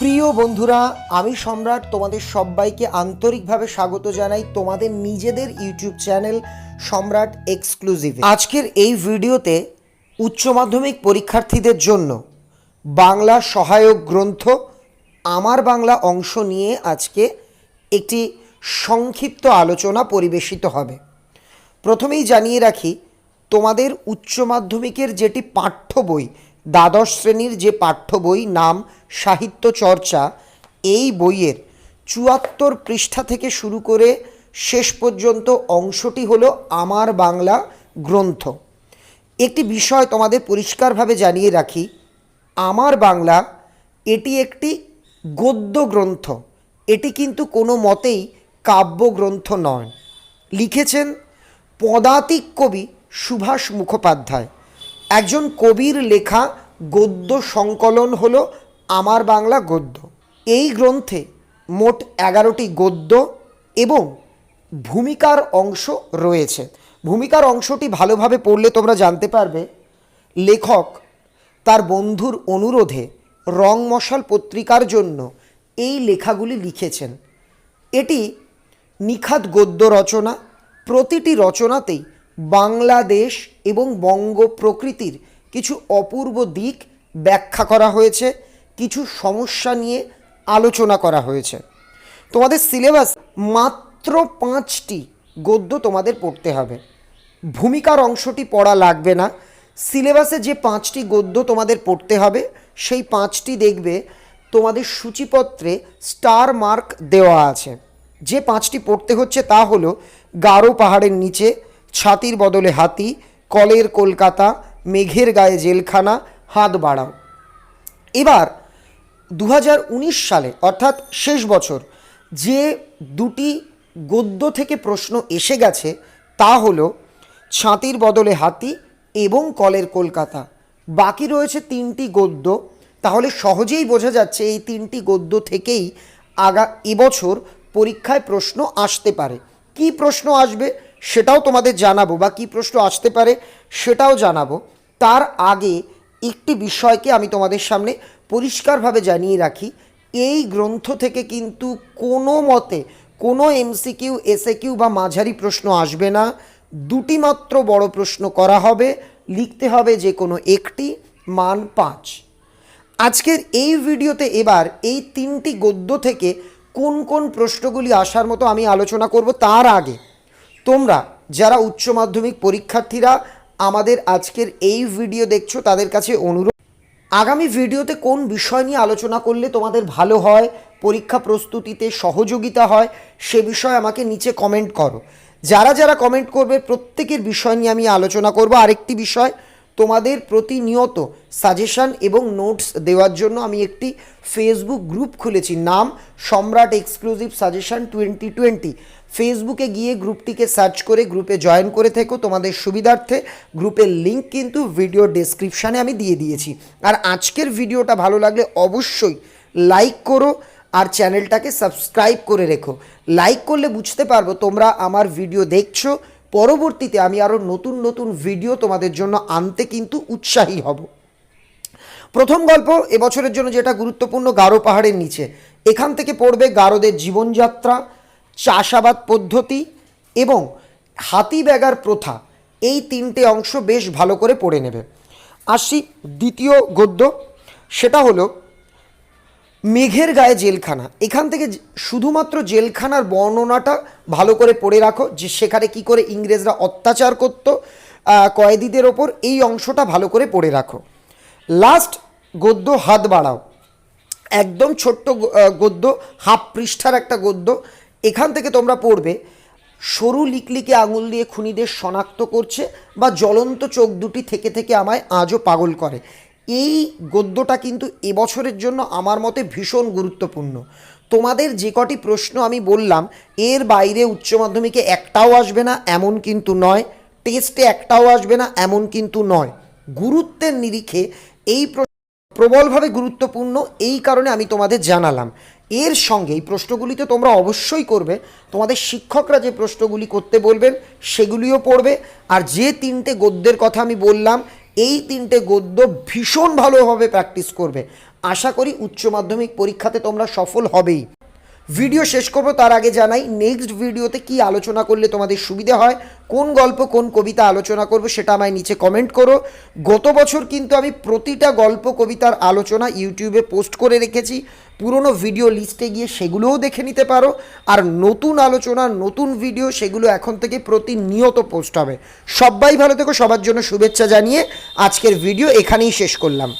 প্রিয় বন্ধুরা, আমি সম্রাট তোমাদের সবাইকে আন্তরিকভাবে স্বাগত জানাই তোমাদের নিজেদের ইউটিউব চ্যানেল সম্রাট এক্সক্লুসিভ। আজকের এই ভিডিওতে উচ্চ মাধ্যমিক পরীক্ষার্থীদের জন্য বাংলা সহায়ক গ্রন্থ, আমার বাংলা অংশ নিয়ে আজকে একটি সংক্ষিপ্ত আলোচনা পরিবেশিত হবে। প্রথমেই জানিয়ে রাখি, তোমাদের উচ্চ মাধ্যমিকের যেটি পাঠ্য বই দ্বাদশ শ্রেণির যে পাঠ্য বই নাম সাহিত্য চর্চা, এই বইয়ের চুয়াত্তর পৃষ্ঠা থেকে শুরু করে শেষ পর্যন্ত অংশটি হলো আমার বাংলা গ্রন্থ। একটি বিষয় তোমাদের পরিষ্কারভাবে জানিয়ে রাখি, আমার বাংলা এটি একটি গদ্য গ্রন্থ। এটি কিন্তু কোনো মতেই কাব্যগ্রন্থ নয়। লিখেছেন পদাতিক কবি সুভাষ মুখোপাধ্যায়। একজন কবির লেখা গদ্য সংকলন হল আমার বাংলা গদ্য। এই গ্রন্থে মোট এগারোটি গদ্য এবং ভূমিকার অংশ রয়েছে। ভূমিকার অংশটি ভালোভাবে পড়লে তোমরা জানতে পারবে, লেখক তার বন্ধুর অনুরোধে রং মশাল পত্রিকার জন্য এই লেখাগুলি লিখেছেন। এটি নিখাত গদ্য রচনা, প্রতিটি রচনাতেই বাংলাদেশ এবং বঙ্গ প্রকৃতির কিছু অপূর্ব দিক ব্যাখ্যা করা হয়েছে, কিছু সমস্যা নিয়ে আলোচনা করা হয়েছে। তোমাদের সিলেবাস মাত্র পাঁচটি গদ্য তোমাদের পড়তে হবে। ভূমিকার অংশটি পড়া লাগবে না। সিলেবাসে যে পাঁচটি গদ্য তোমাদের পড়তে হবে, সেই পাঁচটি দেখবে তোমাদের সূচিপত্রে স্টার মার্ক দেওয়া আছে। যে পাঁচটি পড়তে হচ্ছে তা হলো গারো পাহাড়ের নিচে ছাতির বদলে হাতি, কলের কলকাতা, মেঘের গায়ে জেলখানা, হাত বাড়াও। এবার দু হাজার উনিশ সালে, অর্থাৎ শেষ বছর, যে দুটি গদ্য থেকে প্রশ্ন এসে গেছে, তা হলো, ছাতির বদলে হাতি এবং কলের কলকাতা। বাকি রয়েছে তিনটি গদ্য। তাহলে সহজেই বোঝা যাচ্ছে এই তিনটি গদ্য থেকেই আগা এবছর পরীক্ষায় প্রশ্ন আসতে পারে। কি প্রশ্ন আসবে? সেটাও তোমাদের জানাব বা কি প্রশ্ন আসতে পারে সেটাও জানাব। তার আগে একটি বিষয়কে আমি তোমাদের সামনে পরিষ্কারভাবে জানিয়ে রাখি। এই গ্রন্থ থেকে কিন্তু কোনো মতে কোনো এমসিকিউ এসএকিউ বা মাঝারি প্রশ্ন আসবে না। দুটি মাত্র বড় প্রশ্ন করা হবে, লিখতে হবে যে কোনো একটি, মান পাঁচ। আজকের এই ভিডিওতে এবার এই তিনটি গদ্য থেকে কোন কোন প্রশ্নগুলি আসার মতো আমি আলোচনা করব তার আগে। তোমরা যারা উচ্চ মাধ্যমিক পরীক্ষার্থীরা আমাদের আজকের এই ভিডিও দেখছ, তাদের কাছে অনুরোধ, আগামী ভিডিওতে কোন বিষয় নিয়ে আলোচনা করলে তোমাদের ভালো হয়, পরীক্ষা প্রস্তুতিতে সহযোগিতা হয়, সে বিষয়ে আমাকে নিচে কমেন্ট করো। যারা যারা কমেন্ট করবে, প্রত্যেকের বিষয় নিয়ে আমি আলোচনা করব। আরেকটি বিষয় তোমাদের প্রতিনিয়ত সাজেশন এবং নোটস দেওয়ার জন্য আমি একটি ফেসবুক গ্রুপ খুলেছি। নাম সম্রাট এক্সক্লুসিভ সাজেশন টোয়েন্টি টোয়েন্টি ফেসবুকে গিয়ে গ্রুপটিকে সার্চ করে গ্রুপে জয়েন করে থেকো। তোমাদের সুবিধার্থে গ্রুপের লিঙ্ক কিন্তু ভিডিও ডেসক্রিপশানে আমি দিয়ে দিয়েছি। আর আজকের ভিডিওটা ভালো লাগলে অবশ্যই লাইক করো আর চ্যানেলটাকে সাবস্ক্রাইব করে রেখো। লাইক করলে বুঝতে পারব তোমরা আমার ভিডিও দেখছ পরবর্তীতে আমি আরও নতুন নতুন ভিডিও তোমাদের জন্য আনতে কিন্তু উৎসাহী হব। প্রথম গল্প, এবছরের জন্য যেটা গুরুত্বপূর্ণ, গারো পাহাড়ের নিচে। এখান থেকে পড়বে গারোদের জীবনযাত্রা, চাষাবাদ পদ্ধতি এবং হাতি ব্যাগার প্রথা। এই তিনটে অংশ বেশ ভালো করে পড়ে নেবে। আসি দ্বিতীয় গদ্য, সেটা হলো মেঘের গায়ে জেলখানা। এখান থেকে শুধুমাত্র জেলখানার বর্ণনাটা ভালো করে পড়ে রাখো যে সেখানে কি করে ইংরেজরা অত্যাচার করত কয়েদিদের ওপর এই অংশটা ভালো করে পড়ে রাখো। লাস্ট গদ্য হাত বাড়াও। একদম ছোট্ট গদ্য, হাফ পৃষ্ঠার একটা গদ্য। এখান থেকে তোমরা পড়বে, সরু লিকলিকে আঙুল দিয়ে খুনিদের শনাক্ত করছে বা জ্বলন্ত চোখ দুটি থেকে থেকে আমায় আজও পাগল করে। এই গদ্যটা কিন্তু এবছরের জন্য আমার মতে ভীষণ গুরুত্বপূর্ণ। তোমাদের যে কটি প্রশ্ন আমি বললাম, এর বাইরে উচ্চ মাধ্যমিকে একটাও আসবে না, এমন কিন্তু নয়। টেস্টে একটাও আসবে না, এমন কিন্তু নয়। গুরুত্বের নিরিখে এই প্রবলভাবে গুরুত্বপূর্ণ, এই কারণে আমি তোমাদের জানালাম। এর সঙ্গে এই প্রশ্নগুলি তো তোমরা অবশ্যই করবে। তোমাদের শিক্ষকরা যে প্রশ্নগুলি করতে বলবেন, সেগুলিও পড়বে। আর যে তিনটে গদ্যের কথা আমি বললাম এই তিনটে গদ্য ভীষণ ভালোভাবে প্র্যাকটিস করবে। আশা করি উচ্চ মাধ্যমিক পরীক্ষাতে তোমরা সফল হবেই। ভিডিও শেষ করব, তার আগে জানাই নেক্সট ভিডিওতে কি আলোচনা করলে তোমাদের সুবিধে হয়, কোন গল্প, কোন কবিতা আলোচনা করব সেটা আমায় নিচে কমেন্ট করো। গত বছর কিন্তু আমি প্রতিটা গল্প, কবিতার আলোচনা ইউটিউবে পোস্ট করে রেখেছি, পুরনো ভিডিও লিস্টে গিয়ে সেগুলোও দেখে নিতে পারো, আর নতুন আলোচনা, নতুন ভিডিও সেগুলো এখন থেকে প্রতিনিয়ত পোস্ট হবে। সবাই ভালো থেকো, সবার জন্য শুভেচ্ছা জানিয়ে আজকের ভিডিও এখানেই শেষ করলাম।